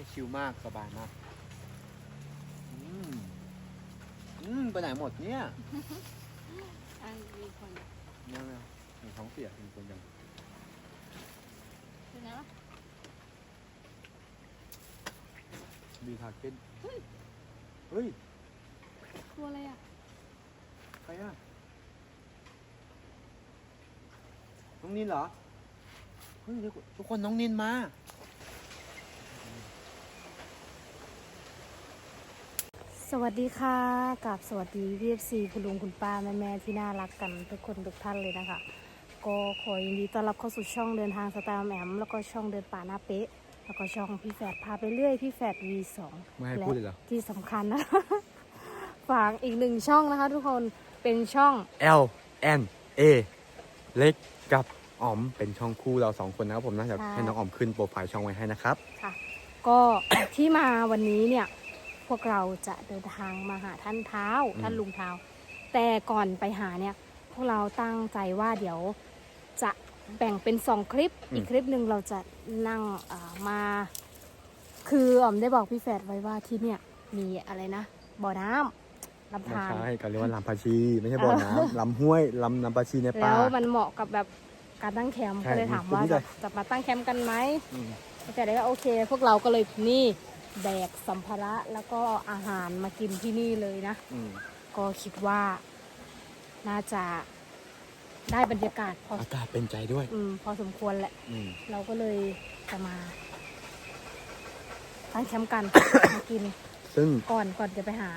ยชิลมากสบายมากอืมอืมไปไหนหมดเนี่ยอะมีคนเนี่ยเนี่ยเห็นท้องเสียเป็นคนยังเป็นไงวะมีทาเก้นเฮ้ยตัวอะไรอะใครอะน้องนินเหรอเฮ้ยเดี๋ยวทุกคนน้องนินมา สวัสดีค่ะกับสวัสดีพีเอฟซีคุณลุงคุณป้าแม่แม่ๆที่น่ารักกันทุกคนทุกท่านเลยนะคะ ก็ขอยินดีต้อนรับเข้าสู่ช่องเดินทางสไตล์ออมแอมแล้วก็ช่องเดินป่าหน้าเป๊ะ แล้วก็ช่องพี่แฝดพาไปเรื่อยพี่แฝด V2 ไม่ให้พูดเลยเหรอที่สำคัญนะ ฝากอีกหนึ่งช่องนะคะ ทุกคนเป็นช่อง L N A เล็กกับอ๋อมเป็นช่องคู่เราสองคนนะครับผมนะเดี๋ยวค่ะให้น้องอ๋อมขึ้นโปรไฟล์ช่องไว้ให้นะครับ ค่ะ ก็ที่มาวันนี้เนี่ย พวกเราจะเดินทางมาหาท่านเท้าอืมท่านลุงเท้า แต่ก่อนไปหาเนี่ย พวกเราตั้งใจว่าเดี๋ยวจะแบ่งเป็นสองคลิป อีกคลิปหนึ่งเราจะนั่งเอ่อมา คืออ๋อมได้บอกพี่แฟดไว้ว่าที่เนี่ยมีอะไรนะบ่อน้ำลำไม่ธารใช่กันเรียกว่าลำพาชี ไม่ใช่บ่อน้ำลำห้วยลำลำพาชีในป่าแล้วมันเหมาะกับแบบการตั้งแคมป์ใช่ก็เลยถามว่ามีจุดนี้จะเลยจะมาตั้งแคมป์กันไหมอืมแต่ได้ว่าโอเค พวกเราก็เลยนี่ แบกสัมภาระแล้วก็อาหารมากินที่นี่เลยนะ อืมก็คิดว่าน่าจะได้บรรยากาศพออากาศเป็นใจด้วย อืมพอสมควรแหละ อืมเราก็เลยจะมาตั้งแคมป์กัน มากินซึ่งก่อนก่อนจะไปหา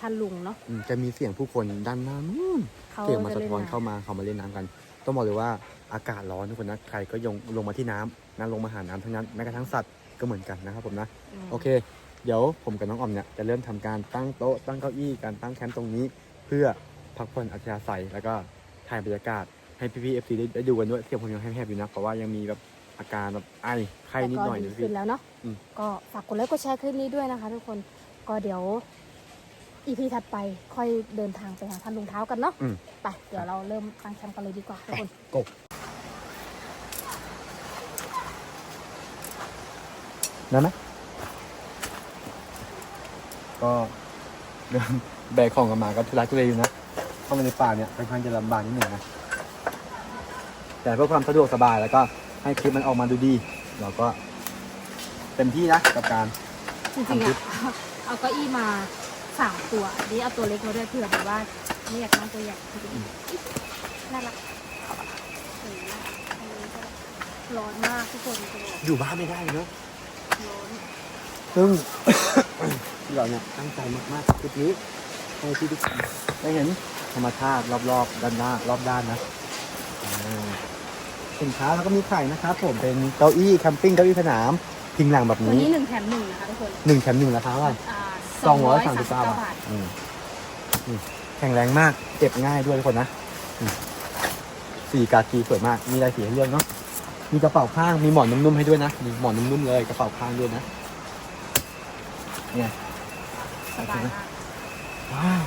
ท่านลุงเนาะอืมจะมีเสียงผู้คนด้านหน้านู่น เขาเสียงมาจะสะเล่นท้อนน้ำเข้ามาเขามาเล่นน้ำกัน ต้องบอกเลยว่าอากาศร้อนทุกคนนะใครก็ยงลงมาที่น้ำนะลงมาหาน้ำทั้งนั้นแม้กระทั่งสัตว์ ก็เหมือนกันนะครับผมนะมโอเค เดี๋ยวผมกับน้องออมเนี่ยจะเริ่มทำการตั้งโต๊ะตั้งเก้าอี้การตั้งแคมป์ตรงนี้ เพื่อพักผ่อนอัธยาศัยแล้วก็ถ่ายบรรยากาศให้พี่ๆเอฟซีได้ได้ดูกันด้วยเสียงผมยังแหบๆอยู่นะเพราะว่ายังมีแบบอาการแบบไอไข้นิดหน่อยแต่นะก็ดีพี่ขึ้นแล้วเนาะอืมก็ฝากกดไลค์กดแชร์คลิปนี้ด้วยนะคะ ทุกคนก็เดี๋ยวอีพีถัดไปค่อยเดินทางไปหาท่านลุงเท้ากันเนาะอืมไปเดี๋ยวเราเริ่มตั้งแคมป์กันเลยดีกว่าทุกคนกบ ได้ไหมก็เดินแบกของกันมาก็ทุลักทุเลอยู่นะเข้ามาในป่าเนี่ยค่อนข้างจะลำบากนิดหนึ่งนะแต่เพื่อความสะดวกสบายแล้วก็ให้คลิปมันออกมาดูดี เราก็เต็มที่นะกับการ จริงๆอะเอาเก้าอี้มาสามตัวนี่เอาตัวเล็กมาด้วยเผื่อแบบว่าไม่อยากนั่งตัวใหญ่น่ารักเออน่ารักอันนี้ก็ร้อนมากทุกคนจะบอก อยู่บ้านไม่ได้เนอะร้อน ซึ่งเราเนี่ยตั้งใจมากๆกับคลิปนี้ให้ที่ทุกคนได้เห็นธรรมชาติรอบๆด้านหน้ารอบด้านนะอ่าสินค้าเราก็มีขายนะครับผมเป็นเก้าอี้แคมปิ้งเก้าอี้สนามพิงหลังแบบตัวนี้นี้หนึ่งแถมหนึ่งนะคะทุกคนหนึ่งแถมหนึ่งราคาเท่าไหร่อ่าสองร้อยสามสิบเก้า239บาทอืมนี่แข็งแรงมากเก็บง่ายด้วยทุกคนนะอืมสีกากีสวยมากมีลายสีให้เลือกเนาะมีกระเป๋าข้างมีหมอนนุ่มๆให้ด้วยนะมีหมอนนุ่มๆเลยกระเป๋าข้างด้วยนะ เนี่ยสบายมากว้าว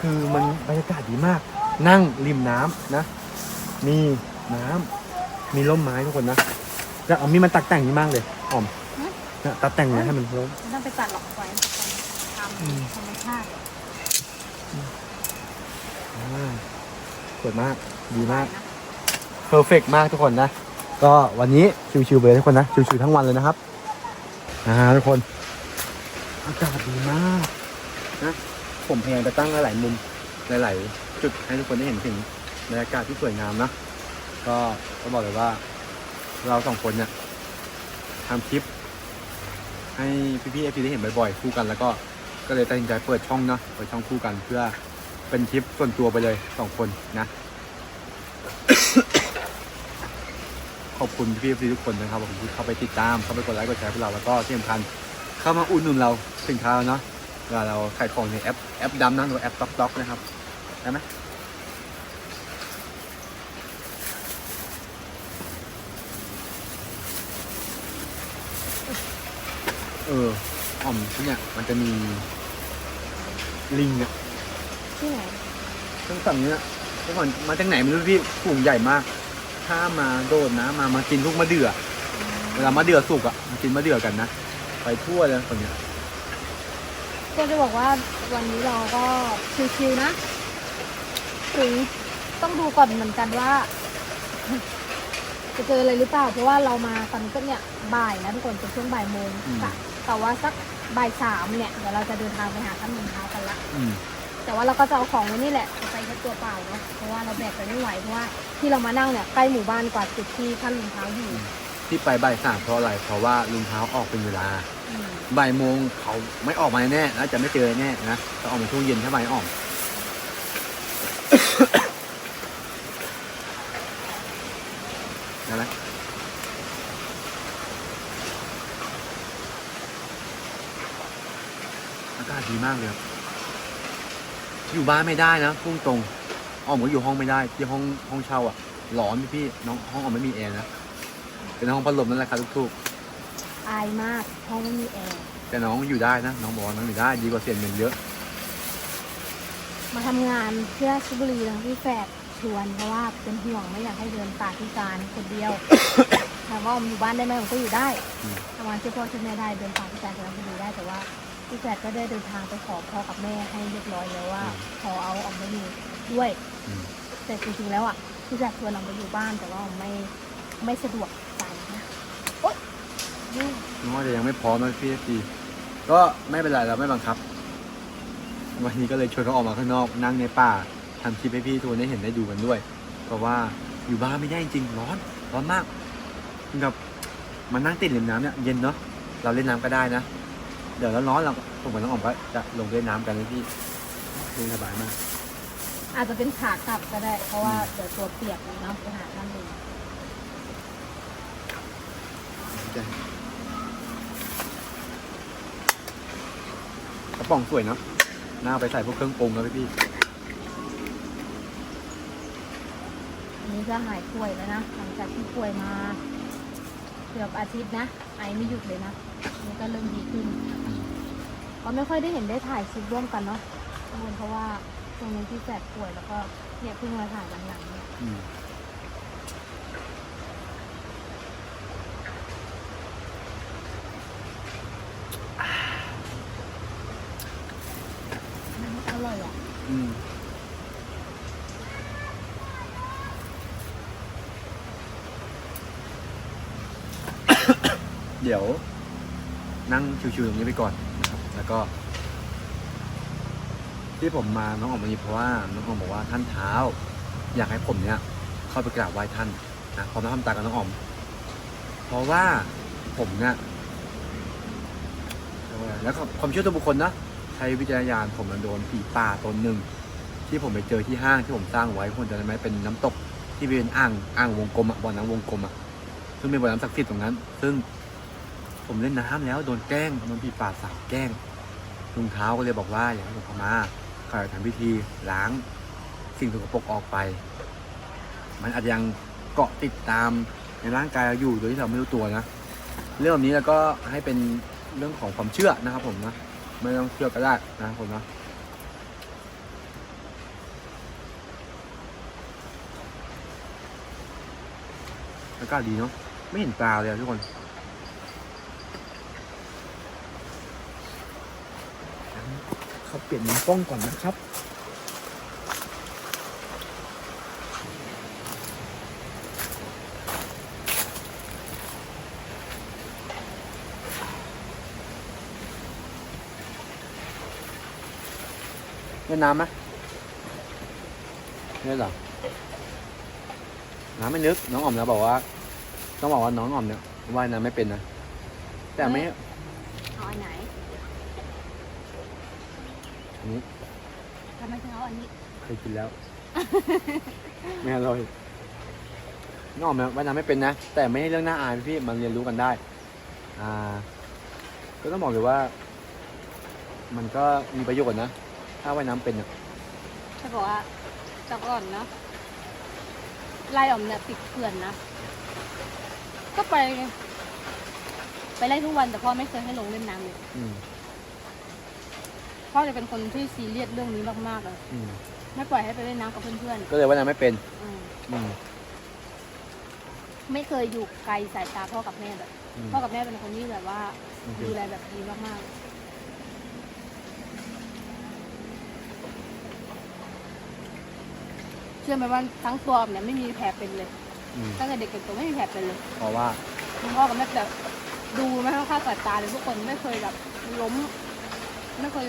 คือมันบรรยากาศดีมาก นั่งริมน้ำนะ มีน้ำมีร่มไม้ทุกคนนะแล้วเอามีมันตักแต่งดีมากเลยอ๋อมเนี่ยตักแต่งเนี่ยให้มันร่ม ไม่ต้องไปตัดหรอกไว้ทอืมำธรรมชาติอ่าสวยมากดีมากนะเพอร์เฟกมากทุกคนนะ ก็วันนี้ชิวๆไปเลยทุกคนนะ ชิวๆทั้งวันเลยนะครับอ่าทุกคน อากาศดีมากนะผมพยายามจะตั้งหลายมุมหลาย ๆ จุดให้ทุกคนได้เห็นถึงบรรยากาศที่สวยงามนะก็ก็บอกเลยว่า เราสองคนเนี่ยทำคลิป ให้พี่ๆเอฟซีได้เห็นบ่อย ๆ คู่กัน แล้วก็ก็เลยตัดสินใจเปิดช่องเนาะเปิดช่องคู่กันเพื่อเป็นคลิปส่วนตัวไปเลยสองคนนะ ขอบคุณพี่ๆทุกคนนะครับผมที่เข้าไปติดตามเข้าไปกดไลค์กดแชร์พวกเราแล้วก็ที่สำคัญ เข้ามาอุดหนุนเราสินค้าเราเนาะเวลาเราขายของในแอปแอปดำนะหรือแอปต็อกต็อกนะครับได้ไหมเอออ่อมที่เนี่ยมันจะมีลิงเนี่ยที่ไหนทั้งฝั่งเนี้ยทุกคนมาจากไหนไม่รู้พี่ฝูงใหญ่มาก ถ้ามาโดดนะมามากินพวกมะเดื่อ เวลามะเดื่อสุกอะมากินมะเดื่อกันนะ ไปทั่วเลยคนเนี้ยก็จะบอกว่าวันนี้เราก็ชิวๆนะถึงต้องดูก่อนเหมือนกันว่า จะเจออะไรหรือเปล่า เพราะว่าเรามาตอนนี้ก็เนี่ยบ่ายนะทุกคนเป็นช่วงบ่ายโมงค่ะแต่ว่าสักบ่ายสามเนี่ยเดี๋ยวเราจะเดินทางไปหาท่านมุนเท้ากันละอืม แต่ว่าเราก็จะเอาของไว้นี่แหละเอาไปแค่ตัวเปล่าเนาะเพราะว่าเราแบกไปไม่ไหวเพราะว่าที่เรามานั่งเนี่ยใกล้หมู่บ้านกว่าจุดที่ท่านลุงเท้าอยู่ที่ไปบ่ายสามเพราะอะไรเพราะว่าลุงเท้าออกเป็นเวลาอืม บ่ายโมงเขาไม่ออกมาแน่นะจะไม่เจอแน่นะจะออกมาช่วงเย็นถ้าบ่ายออกนะนะอากาศดีมากเลยอยู่บ้านไม่ได้นะพุ่งตรงออกมาอยู่ห้องไม่ได้ ที่ห้องห้องเช่าอะร้อนพี่พี่น้องห้องออกไม่มีแอร์นะเป็นห้องพัดลมนั่นแหละครับทุกๆ อายมากห้องไม่มีแอร์แต่น้องอยู่ได้นะ น้องบอกว่าน้องอยู่ได้ดีกว่าเสียเงินเยอะ มาทำงานที่ราชบุรีนะพี่แฝดชวนเพราะว่าเป็นห่วงไม่อยากให้เดินป่าที่การคนเดียว ถามว่าอมอยู่บ้านได้ไหมผมก็อยู่ได้อืม ทำงานช่วยพ่อช่วยแม่ได้เดินป่าที่การที่ราชบุรีได้แต่ว่าพี่แฝดก็ได้เดินทางไปขอพ่อกับแม่ให้เรียบร้อยแล้วว่าขอเอาออกมาอยู่ด้วย อืมแต่จริงๆแล้วอะพี่แฝดชวนออกมาอยู่บ้านแต่ว่าออมไม่ไม่สะดวกใจนะโอ๊ย น้องจะยังไม่พร้อมนะพี่พีก็ไม่เป็นไรเราไม่บังคับ วันนี้ก็เลยชวนเขาออกมาข้างนอกนั่งในป่าทำคลิปให้พี่ทุกคนได้เห็นได้ดูกันด้วย เพราะว่าอยู่บ้านไม่ได้จริงร้อนร้อนมากคือแบมานั่งติดริมน้ำเนี่ยเย็นเนาะเราเล่นน้ำก็ได้นะ เดี๋ยวร้อนเราผมกับน้องอ๋อมก็จะลงเล่นน้ำกันเลยพี่เล่นสบายมาก อาจจะเป็นขากลับก็ได้ เพราะว่าเดี๋ยวตัวเปียกเนาะไปหาท่านลุง ก ระป๋องสวยเนาะน่าเอาไปใส่พวกเครื่องปรุงแล้วพี่อันนี้ก็หายป่วยแล้วนะหลังจากที่ป่วยมาเกือบอาทิตย์นะ ไอไม่หยุดเลยนะอันนี่ก็เริ่มดีขึ้นก็ไม่ค่อยได้เห็นได้ถ่ายคลิปร่วมกันเนาะทุกคนเพราะว่าตรงนี้ที่แฝดป่วยแล้วก็เนี่ยเพิ่งมาถ่ายหลังๆเนี่ย อืม อร่อยอะ อืม เดี๋ยวนั่งชิวๆตรงนี้ไปก่อนนะครับ แล้วก็ ที่ผมมาน้องออกมานี้เพราะว่าน้องออมบอกว่าท่านเท้า อยากให้ผมเนี่ย เข้าไปกราบไหว้ท่านนะพร้อมน้ำทำตากับน้องออม เพราะว่าผมเนี่ยแล้วความเชื่อตัวบุคคลนะใช้วิจารณญาณผมมันโดนผีป่าตนหนึ่งที่ผมไปเจอที่ห้างที่ผมสร้างไว้คนจะได้ไหมเป็นน้ำตกที่เป็นอ่างอ่างวงกลมอะบ่อน้ำวงกลมอะซึ่งเป็นบ่อน้ำศักดิ์สิทธิ์ตรงนั้น ซึ่ง ผมเล่นน้ำแล้วโดนแกล้งโดนผีป่าสาบแกล้งลุงเท้าก็เลยบอกว่าอยากให้ผมเข้ามาขอทำพิธีล้าง สิ่งสกปรกออกไป มันอาจจะยังเกาะติดตามในร่างกายเราอยู่โดยที่เราไม่รู้ตัวนะเรื่องแบบนี้แล้วก็ให้เป็นเรื่องของความเชื่อนะครับ ผมนะไม่ต้องเชื่อก็ได้นะครับผมนะอากาศดีเนาะไม่เห็นปลาเลยทุกคน เปลี่ยนมุมกล้องก่อนนะครับ เล่นน้ำไหมเล่นหรอ น้ำไม่ลึก น้องอ๋อมนะบอกว่า ต้องบอกว่าน้องอ๋อมเนี่ยว่ายน้ำไม่เป็นนะ แต่ไม่ เอาอันไหน อันนี้ ทำไมถึงเอาอันนี้ เคยกินแล้ว ไม่อร่อยน้องอ๋อมเนี่ยว่ายน้ำไม่เป็นนะ แต่ไม่ใช่เรื่องน่าอายพี่มันเรียนรู้กันได้ อ่า ก็ต้องบอกเลยว่า มันก็มีประโยชน์นะ ถ้าว่ายน้ำเป็นอะถ้าบอกว่าแต่ก่อนเนาะไล่ออมเนี่ยติดเขื่อนนะ ก็ไป ไปไล่ทุกวันแต่พ่อไม่เคยให้ลงเล่นน้ำเลยอืม พ่อจะเป็นคนที่ซีเรียสเรื่องนี้มากๆเลย อืม ไม่ปล่อยให้ไปเล่นน้ำกับเพื่อนก็เลยว่ายน้ำไม่เป็น ๆอืมอืม ไม่เคยอยู่ไกลสายตาพ่อกับแม่แบบอืม พ่อกับแม่เป็นคนที่แบบว่าอืมดูแลแบบดีมากๆเชื่อไหมว่าทั้งตัวเนี่ยไม่มีแผลเป็นเลยอืมตั้งแต่เด็กจนโตไม่มีแผลเป็นเลย เพราะว่า คุณพ่อกับแม่แบบดูไม่ให้ค่าดสายตาเลยทุกคนไม่เคยแบบล้ม ไม่เคย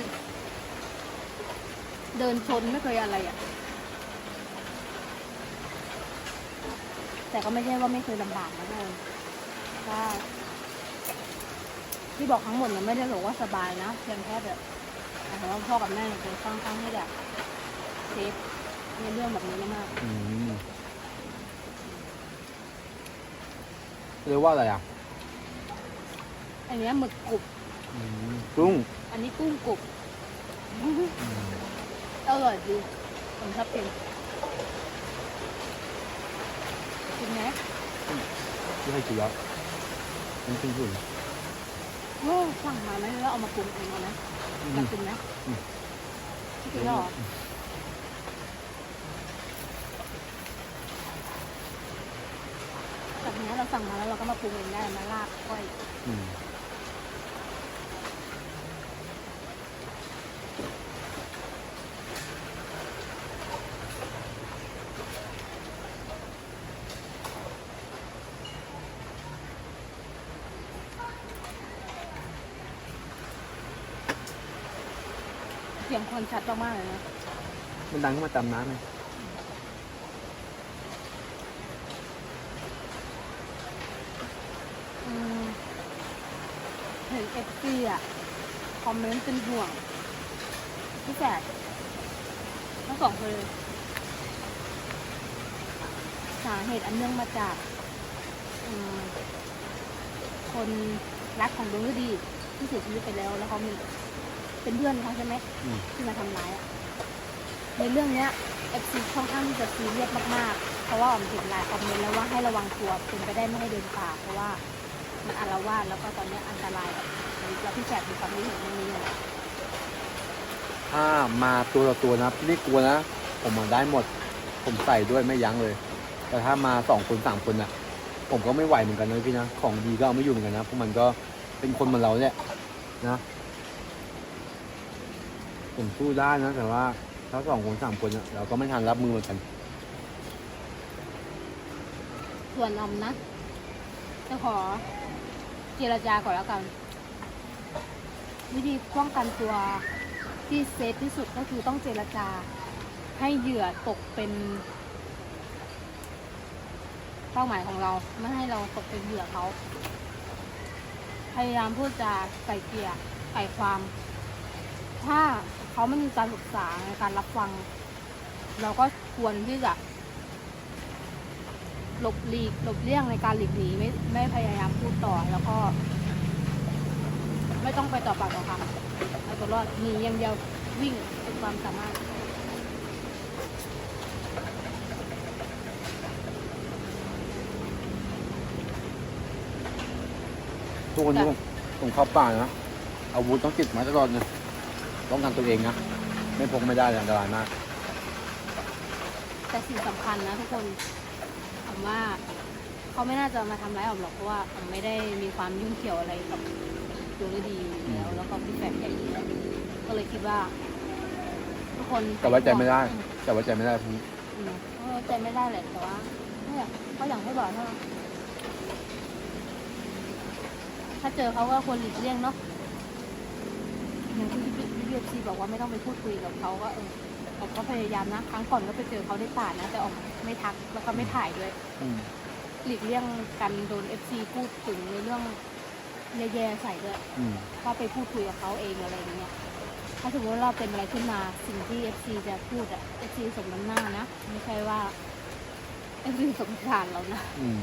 เดินชนไม่เคยอะไรอะ แต่ก็ไม่ใช่ว่าไม่เคยลำบากนะทุกคนถ้าที่บอกทั้งหมดเนี่ยไม่ได้บอกว่าสบายนะเพียงแค่แบบแต่ว่าพ่อกับแม่เนี่ยเป็นค่อนข้างที่แบบเซฟในเรื่องแบบนี้มากอืมเรียกว่าอะไรอะอันเนี้ยหมึกกรุบอืมกุ้ง อันนี้กุ้งกรุบ อืม อร่อยดีผมชอบกินกินไหมที่ให้กินแล้วมันขึ้นขึ้นโอ้สั่งมาไหมแล้วเอามาปรุงเองเอาไหมอือยากมกินไหมอืมไม่กินแล้วเหรอแบบนี้เราสั่งมาแล้วเราก็มาปรุงเองได้มาลาบก้อย สียงคนชัดมากๆเลยนะ มันดังขึ้นมาตามน้ำไหมอืมเห็นเอฟซีอะ คอมเมนต์เป็นห่วงพี่แฝดทั้งสองคนเลย สาเหตุอันเนื่องมาจากอืมคนรักของดวงฤดีที่เสียชีวิตไปแล้วแล้วเขามี เป็นเพื่อนเขาใช่ไหมอืม ที่มาทำร้ายอะในเรื่องเนี้ยเอฟซีค่อนข้างที่จะซีเรียสมากๆ เพราะว่าผมเห็นหลายคอมเมนต์แล้วว่าให้ระวังตัวเป็นไปได้ไม่ให้เดินป่าเพราะว่ามันอาละวาดแล้วก็ตอนเนี้ยอันตรายกับชีวิตแล้วพี่แฝดมีความรู้เห็นเรื่องนี้ยังไงถ้ามาตัวต่อตัวนะไม่กลัวนะ ผมมาได้หมด ผมใส่ด้วยไม่ยั้งเลย แต่ถ้ามาสองคนสามคนอะ ผมก็ไม่ไหวเหมือนกันนะพี่นะ ของดีก็เอาไม่อยู่เหมือนกันนะเพราะมันก็เป็นคนเหมือนเราเนี่ยนะ ผมสู้ได้นะ แต่ว่า ถ้าสองคนสามคนอะเราก็ไม่ทันรับมือเหมือนกัน ส่วนออมนะ จะขอเจรจาก่อนแล้วกัน วิธีป้องกันตัวที่เซฟที่สุดก็คือต้องเจรจา ให้เหยื่อตกเป็น เป้าหมายของเราไม่ให้เราตกเป็นเหยื่อเขาพยายามพูดจาไก่เกลี่ยไก่ความ ถ้า เขาไม่มีการศึกษาในการรับฟัง เราก็ควรที่จะหลบหลีกหลบเลี่ยงในการหลีกหนีไม่ไม่พยายามพูดต่อแล้วก็ ไม่ต้องไปต่อปากต่อคำเอาตัวรอดหนีอย่างเดียววิ่งเป็นความสามารถทุกคนที่ผมผมเข้าป่านะอาวุธต้องติดไมาตลอดนะ ป้องกันตัวเองนะ ไม่พกไม่ได้เลยอันตรายมาก แต่สิ่งสำคัญนะทุกคนผมว่าเขาไม่น่าจะมาทำร้ายออมหรอกเพราะว่าออมไม่ได้มีความยุ่งเกี่ยวอะไรกับดวงฤดีอยู่แล้ว แล้วก็พี่แฝดใหญ่อยู่แล้วก็เลยคิดว่า ทุกคนแต่ไว้ใจไม่ได้ แต่ไว้ใจไม่ได้พวกนี้อืมเออใจไม่ได้แหละแต่ว่าเนี่ยก็อย่างที่บอกถ้าถ้าเจอเขาก็ควรหลีกเลี่ยงเนาะอย่าง ที่พี่พี่พีซีบอกว่าไม่ต้องไปพูดคุยกับเขาก็เออผมก็พยายามนะ ครั้งก่อนก็ไปเจอเขาในป่านะ แต่ออกไม่ทักแล้วก็ไม่ถ่ายด้วย อืมหลีกเลี่ยงกันโดนเอฟซีพูดถึงในเรื่องแย่ๆใส่ด้วย อืมก็ไปพูดคุยกับเขาเองอะไรอย่างเงี้ย ถ้าสมมติว่าเราเป็นอะไรขึ้นมาสิ่งที่ FC จะพูดอะ FC สมน้ำหน้านะ ไม่ใช่ว่า FC สงสารเรานะ อืม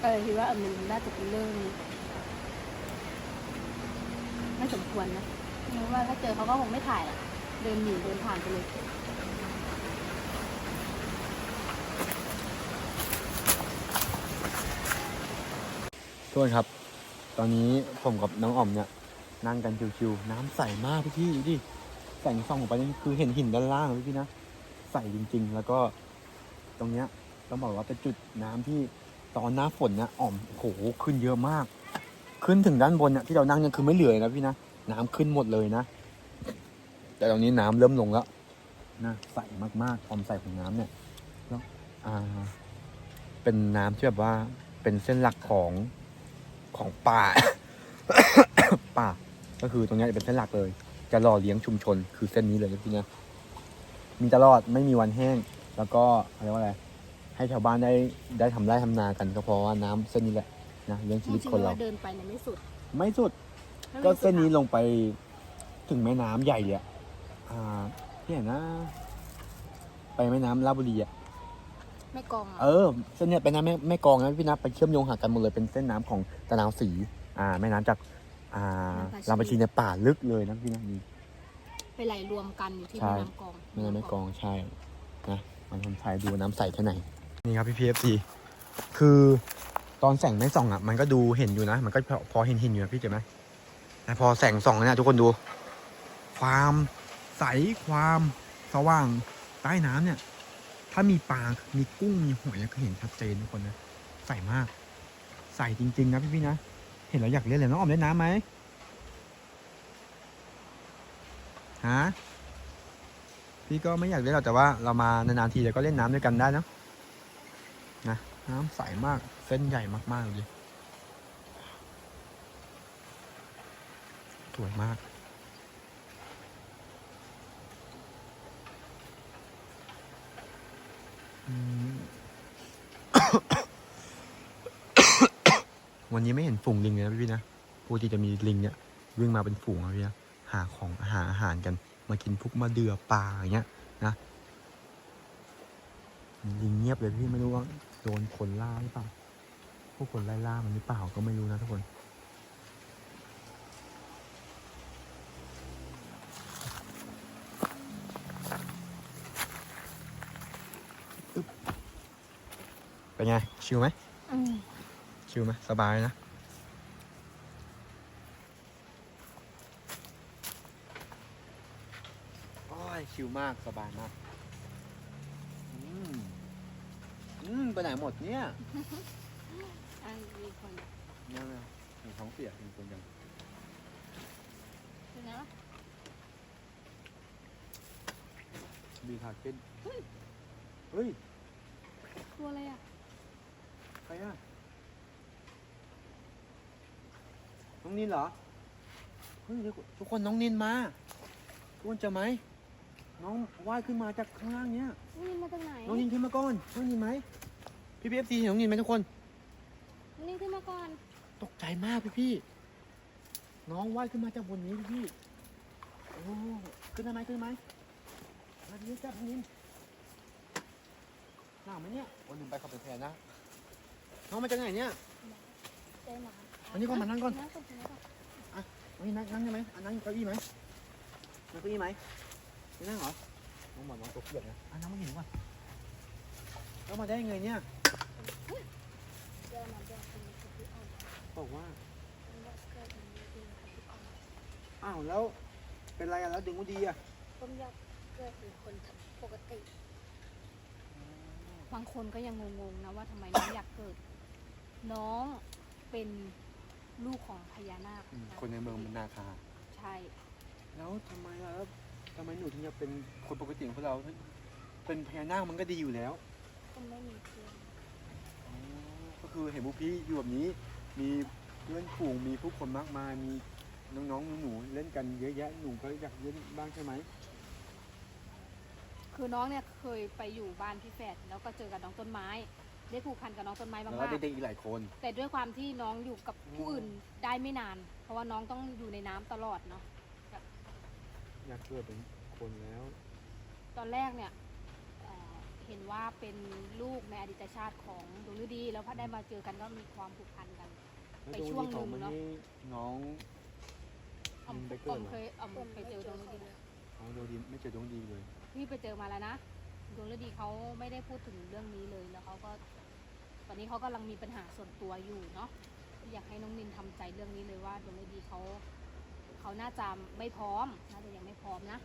ก็เลยคิดว่าเออมันน่าจะเป็นเรื่อง ไม่สมควรนะ เพราะว่าถ้าเจอเขาก็คงไม่ถ่ายหรอกเดินหนีเดินผ่านไปเลยทุกคนครับ ตอนนี้ผมกับน้องอ๋อมเนี่ยนั่งกันชิวๆน้ำใสมากพี่พี่ดูดิแสงส่องออกไปนี่คือเห็นหินด้านล่างเลยพี่นะใสจริง ๆ แล้วก็ตรงเนี้ยต้องบอกว่าเป็นจุดน้ำที่ตอนหน้าฝนเนี่ยอ่อมโอ้โหขึ้นเยอะมาก ขึ้นถึงด้านบนเนี่ยที่เรานั่งเนี่ยคือไม่เหลือเลยนะพี่นะ น้ำขึ้นหมดเลยนะ แต่ตอนนี้น้ำเริ่มลงแล้วนะใสมากๆความใสของน้ำเนี่ยแล้วอ่า เป็นน้ำที่แบบว่าเป็นเส้นหลักของของป่า ป่า ก็คือตรงเนี้ยเป็นเส้นหลักเลย จะหล่อเลี้ยงชุมชน คือเส้นนี้เลยนะพี่นะมีตลอดไม่มีวันแห้ง แล้วก็อะไรว่าอะไรให้ชาวบ้านได้ได้ทำไร่ทำนากันก็เพราะว่าน้ำเส้นนี้แหละนะเลี้ยงชีวิตจริงคนๆเราว่าเดินไปเนี่ยไม่สุด ไม่สุดถ้า ก็ไม่สุดเส้นนี้อะลงไปถึงแม่น้ำใหญ่เลยอะอ่าเนี่ยนะ ไปแม่น้ำลาดบุรีอะไม่กองอะเออเส้นเนี้ยเป็นน้ำแม่แม่กลองนะพี่นะไปเชื่อมโยงหากันหมดเลยเป็นเส้นน้ำของตะนาวสีอ่าแม่น้ำจากอ่าลำปะชีในป่าลึกเลยนะพี่นะมีไปไหลรวมกันอยู่ที่ใช่ แม่น้ำกองแม่น้ำแม่กลองใช่นะมันทำชายดูน้ำใสแค่ไหนนี่ครับพี่พีเอฟซีคือตอนแสงไม่ส่องอะมันก็ดูเห็นอยู่นะ มันก็พอพอเห็นเห็นอยู่นะพี่เจ๋ไหม แต่พอแสงส่องเนี่ยทุกคนดู ความใสความสว่างใต้น้ำเนี่ย ถ้ามีปลา มีกุ้ง มีหอยก็เห็นชัดเจนทุกคนนะ ใสมาก ใสจริง ๆ นะพี่พี่ๆนะ เห็นแล้วอยากเล่นเลยน้องออมเล่นน้ำไหมฮะพี่ก็ไม่อยากเล่นหรอกแต่ว่าเรามานานๆทีเดี๋ยวก็เล่นน้ำด้วยกันได้เนะนะ น้ำใสมาก เส้นใหญ่มากๆเลย วยมาก วันนี้ไม่เห็นฝูงลิงเลยนะพี่นะปกติจะมีลิงเนี่ยวิ่งมาเป็นฝูงอะพี่นะหาของหาอาหารกัน มากินพวกมะเดือปลาอย่างเงี้ยนะลิงเงียบเลยพี่ไม่รู้ว่าโดนคนล่าหรือเปล่าพวกคนไล่ล่ามันหรือเปล่าก็ไม่รู้นะทุกคน เป็นไง ชิลไหมอืมชิลไหมสบายนะ โอ้ย ชิลมาก สบายมาก อืม อืม ไปไหนหมดเนี่ยอันมีคนเนี่ยนะเห็นท้องเสียเห็นคนยังคือนะมีคาเก้น เฮ้ย ตัวอะไรอะใครอะน้องนินเหรอเฮ้ยเดี๋ยวทุกคนน้องนินมาทุกคนเจอไหมน้องว่ายขึ้นมาจากข้างล่างเนี้ยนี่มาจากไหน น้องนินขึ้นมาก่อนน้องนินไหมพี่พีเอฟซีเห็นน้องนินไหมทุกคนนี่ขึ้นมาก่อน ตกใจมากพี่พี่ๆน้องว่ายขึ้นมาจากบนนี้พี่พี่ๆโอ้ขึ้นได้ไหมขึ้นได้ไหมมาดีจับนินหนาวไหมเนี่ยวันหนึ่งไปขับเป็นแพนะ น้องมาจากไหนเนี่ยเต้นหนาอันนี้ก่อนมานั่งก่อนนั่งก่อนนั่งก่อนน้องนินนั่งนั่งได้ไหมอะนั่งเก้าอี้ไหมนั่งเก้าอี้ไหมไม่นั่งเหรอน้องบอกน้องตัวเปียกนะอะนั่งไม่เห็นว่ะแล้วมาได้ยังไงเนี่ยเดินมาเดินเป็นคนที่อ่อนบอกว่าเป็นแบบเกิดเป็นคนที่อ่อนอ้าวแล้วเป็นไรอะแล้วดึงกูดีอะผมอยากเกิดเป็นคนปกติ บางคนก็ยังงงๆนะว่าทำไมน้องอยากเกิด น้องเป็นลูกของพญานาคอืมคนในเมืองมันนาคา ใช่ แล้วทำไมล่ะแล้วทำไมหนูถึงจะเป็นคนปกติของพวกเรา เป็นพญานาคมันก็ดีอยู่แล้ว ก็ไม่มีเพื่อนก็คือเห็นพวกพี่อยู่แบบนี้ มีเพื่อนฝูงมีผู้คนมากมาย มีน้องๆหนูๆเล่นกันเยอะแยะ หนูก็อยากเล่นบ้างใช่ไหมคือน้องเนี่ยเคยไปอยู่บ้านพี่แฝดแล้วก็เจอกับน้องต้นไม้ ได้ผูกพันกับน้องต้นไม้แล้วมากก็เด็กๆอีกหลายคนๆแต่ด้วยความที่น้องอยู่กับผู้อื่นได้ไม่นาน เพราะว่าน้องต้องอยู่ในน้ำตลอดเนาะ อยากเกิดเป็นคนแล้วตอนแรกเนี่ยเอ่อเห็นว่าเป็นลูกในอดีตชาติของดวงฤดี แล้วพอได้มาเจอกันก็มีความผูกพันกัน แล้วไปตรงช่วงนี้เขาหนึ่ไม่งเนอะให้น้องออมไปเกิอดอมเหรอเคยออมเคยเจอดวงฤดีเลยเขาโดนดีไม่เจอดวงดีเลย พี่ไปเจอมาแล้วนะดวงฤดีเขาไม่ได้พูดถึงเรื่องนี้เลยแล้วเขาก็ต อนนี้เขากำลังมีปัญหาส่วนตัวอยู่เนาะอยากให้น้องนินทำใจเรื่องนี้เลยว่าดวงฤดีเขาเขาน่าจะไม่พร้อมน่าจะยังไม่พร้อมนะ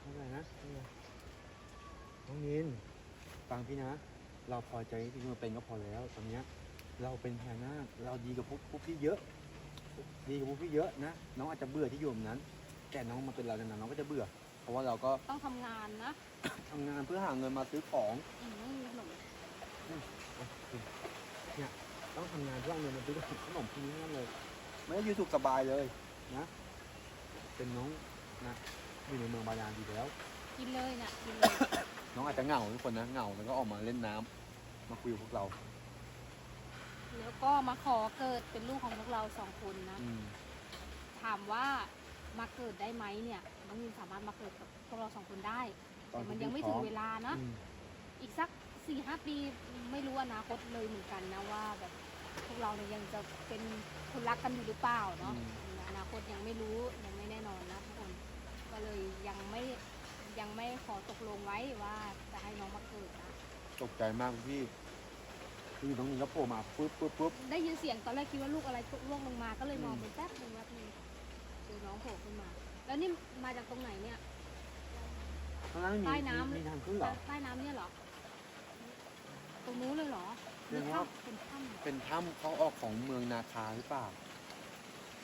ไม่เป็นไรนะไม่เป็นไรน้องนินฟังพี่นะ เราพอใจที่มันเป็นก็พอแล้วตอนเนี้ยเราเป็นพญานาคเราดีกับพวกพวกพี่เยอะ ดีกับพวกพี่เยอะนะน้องอาจจะเบื่อที่อยู่แบบนั้น แต่น้องมาเป็นเรานานๆน้องก็จะเบื่อ เพราะว่าเราก็ต้องทำงานนะทำงานเพื่อหาเงินมาซื้อของอืมมีขนม เนี่ยต้องทำงานเพื่อเอาเงินมาซื้อขนมพวกนี้นั่นเลยไม่ได้อยู่สุขสบายเลยนะ เป็นน้องนะอยู่ในเมืองบาดาลดีแล้ว กินเลยเนี่ยกินเลยน้องอาจจะเหงาทุกคนนะเหงาแล้วก็ออกมาเล่นน้ำมาคุยกับพวกเรา แล้วก็มาขอเกิดเป็นลูกของพวกเราสองคนนะ อืมถามว่ามาเกิดได้ไหมเนี่ยน้องมินสามารถมาเกิดกับพวกเราสองคนได้ตอแต่นมันที่ยังไม่พี่ถึงท้อเวลานะ อืมอีกสัก สี่ห้าปีไม่รู้อนาคตเลยเหมือนกันนะว่าแบบพวกเราเนี่ยยังจะเป็นคนรักกันอยู่หรือเปล่าเนาะอนาคตยังไม่รู้ยังไม่แน่นอนนะทุกคนก็เลยยังไม่ยังไม่ขอตกลงไว้ว่าจะให้น้องมาเกิดนะตกใจมากพี่คือน้องนี่ก็โผล่มาปุ๊บปุ๊บปุ๊บได้ยินเสียงตอนแรกคิดว่าลูกอะไรตกล่วงลงมาก็เลยมองอืมไปแป๊บหนึงแป๊บหนึงเจอน้องโผล่ขึ้นมา แล้วนี่มาจากตรงไหนเนี่ยตอนนั้นมีใต้น้ำมีทางขึ้นเหรอใต้น้ำเนี่ยเหรอ ตรงนู้นเลยเหรอเรียกว่า เป็นถ้ำเป็นถ้ำเขาออกของเมืองนาคาหรือเปล่า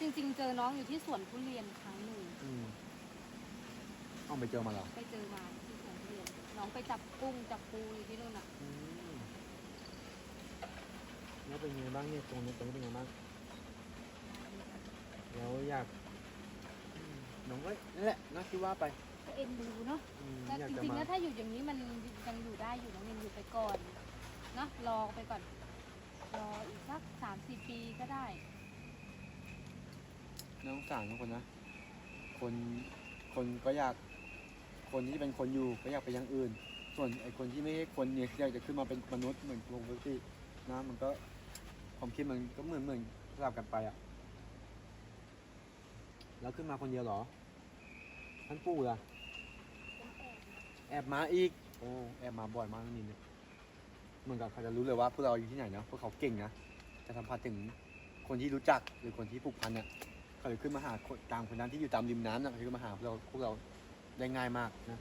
จริง ๆ เจอน้องอยู่ที่สวนทุเรียนครั้งหนึ่งอืมเอาไปเจอมาเหรอไปเจอมาที่สวนทุเรียน น้องไปจับกุ้งจับปูอยู่ที่นู่นอะ อืมแล้วเป็นไงบ้างเนี่ยตรงนี้ตรงนี้เป็นไงบ้างแล้วอยากอืมน้องก็นั่นแหละนะที่ว่าไปก็เอ็นดูเนาะอืมแต่อยากจจะริงๆมา แล้วถ้าอยู่อย่างนี้มันยังอยู่ได้อยู่น้องยังอยู่ไปก่อน เนาะรอไปก่อน รออีกสักสามสี่ปีก็ได้ น้องสารทุกคนนะ คนคนก็อยาก คนที่เป็นคนอยู่ก็อยากไปอย่างอื่น ส่วนไอ้คนที่ไม่ใช่คนเนี่ยอยากจะขึ้นมาเป็นมนุษย์เหมือนปกตินะมันก็ความคิดมันก็เหมือนเหมือนสลับกันไปอะแล้วขึ้นมาคนเดียวเหรอ ท่านปู่ล่ะ แอบมาอีก โอ้ แอบมาบ่อยมากนี่เนี่ย เหมือนกับเขาจะรู้เลยว่าพวกเราอยู่ที่ไหนนะพวกเขาเก่งนะจะสัมผัสถึงคนที่รู้จักหรือคนที่ผูกพันเนี่ยเขาเลยขึ้นมาหาคนตามคนนั้นที่อยู่ตามริมน้ำนะเขาจะขึ้นมาหาพวกเราพวกเราได้ง่ายมากนะ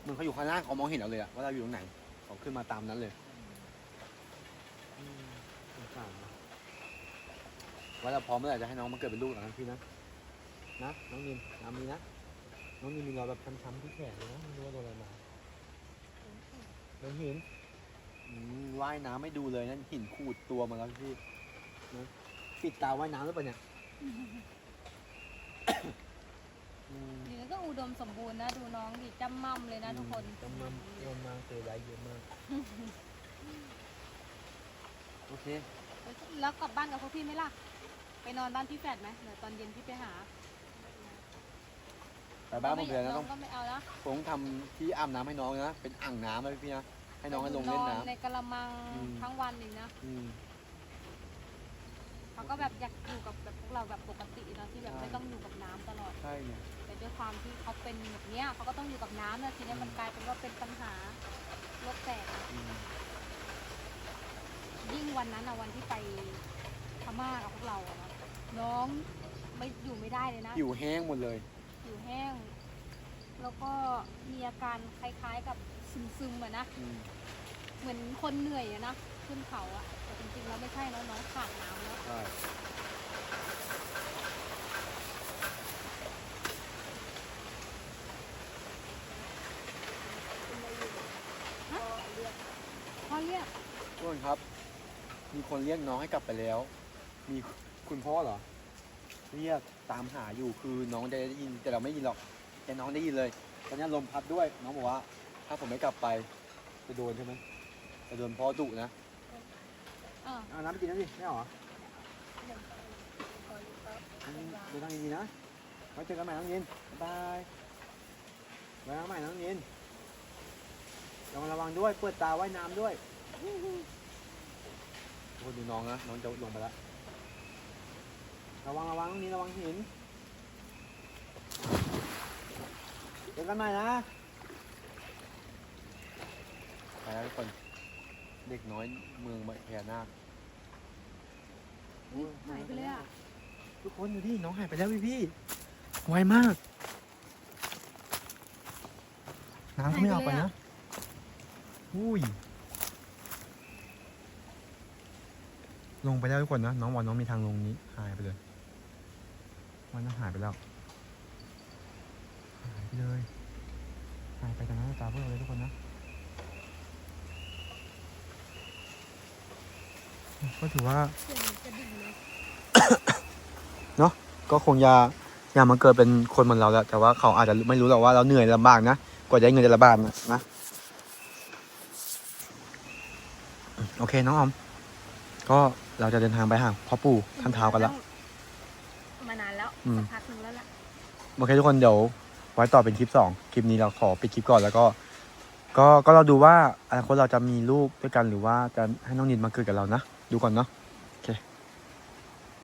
เหมือนเขาอยู่ข้างล่างเขามองเห็นเราเลยอะว่าเราอยู่ตรงไหนเขาขึ้นมาตามนั้นเลยอืมสงสารนะว่าเราพร้อมเมื่อไหร่จะให้น้องมาเกิดเป็นลูกหลังพี่นะนะน้องนินน้ำนี้นะน้องนินมีรอยแบบช้ำๆที่แขนเลยนะไม่รู้ว่าโดนอะไรมาโดนหินอืม ว่ายน้ำไม่ดูเลยนั่นหินขูดตัวมาแล้วพี่นะปิดตาว่ายน้ำหรือเปล่าเนี่ยอืมนี่ก็อุดมสมบูรณ์นะ ดูน้องดิจำมั่มเลยนะทุกคนจำมันรวมมาเจอได้เยอะมาก โอเค แล้วกลับบ้านกับพวกพี่ไหมล่ะ ไปนอนบ้านพี่แฝดไหมเดี๋ยวตอนเย็นพี่ไปหาแต่บ้านผมเลยนะน้ต้อองงก็ไม่เอานะ ผมต้องทำที่อาบน้ำให้น้องนะ เป็นอ่างน้ำเลยพี่นะ ให้น้องให้ลงเล่นอน้ำในกระมังอืมทั้งวันเลยนะอืม เขาก็แบบอยากอยู่กับแบบพวกเราแบบปกติเนาะที่แบบใช่ ไม่ต้องอยู่กับน้ำตลอด ใช่เนี่ย แต่ด้วยความที่เขาเป็นแบบเนี้ยเขาก็ต้องอยู่กับน้ำนะทีนี้มันกลายเป็นว่าเป็นปัญหาโรคแตกอะอืมยิ่งวันนั้นอะวันที่ไปพม่ากับพวกเราอะนะน้องไม่อยู่ไม่ได้เลยนะผิวแห้งหมดเลย ผิวแห้ง แล้วก็มีอาการคล้ายๆกับ ซึมๆอะนะ อืมเหมือนคนเหนื่อยอะนะขึ้นเขาอะแต่จริงๆแล้วไม่ใช่แล้วน้องขาดน้ำแล้วใช่พ่อเรียกทุกคนครับ มีคนเรียกน้องให้กลับไปแล้ว มีคุณพ่อเหรอ เรียกตามหาอยู่คือน้องจะได้ยินแต่เราไม่ยินหรอก แต่น้องได้ยินเลย ตอนนี้ลมพัดด้วย น้องบอกว่า ถ้าผมไม่กลับไปจะโดนใช่ไหมจะโดนพ่อดุนะเออเอาน้ำไปกินน้ำดิไม่เอาเหรออืมเดินทางดีๆนะไว้เจอกันใหม่น้องยินบ๊ายบายไว้กันใหม่น้องยินระวังระวังด้วยเปิดตาว่ายน้ำด้วยทุกคนดูน้องนะน้องจะลงไปแล้วระวังระวังน้องยินระวังหินเจอกันใหม่นะไป แล้วทุกคนเด็กน้อยเมืองพญานาคเฮ้ยหายไปเลยอะทุกคนดูดิน้องหายไปแล้วพี่พี่ไวมาก น้ำก็ไม่เอาไปนะ อุ้ย ลงไปแล้วทุกคนนะ น้องบอกน้องมีทางลงนี้ หายไปเลยวันนั้นหายไปแล้ว หายไปเลย หายไปจากหน้าตาพวกเราเลยทุกคนนะ ก็ถือว่าเสียงกระดิ่งเลยก็คงจะอยากมาเกิดเป็นคนเหมือนเราแหละแต่ว่าเขาอาจจะไม่รู้หรอกว่าเราเหนื่อยลำบากนะกว่าจะได้เงินแต่ละบาทนะนะโอเคน้องออม ก็เราจะเดินทางไปหาพ่อปู่ท่านเท้ากันแล้วมานานแล้วอืมสักพักหนึ่งแล้วล่ะโอเคทุกคนเดี๋ยวไว้ต่อเป็นคลิปสองคลิปนี้เราขอปิดคลิปก่อนแล้วก็ ก็ก็เราดูว่าอนาคตเราจะมีลูกด้วยกันหรือว่าจะให้น้องนินมาเกิดกับเรานะ ดูก่อนเนาะ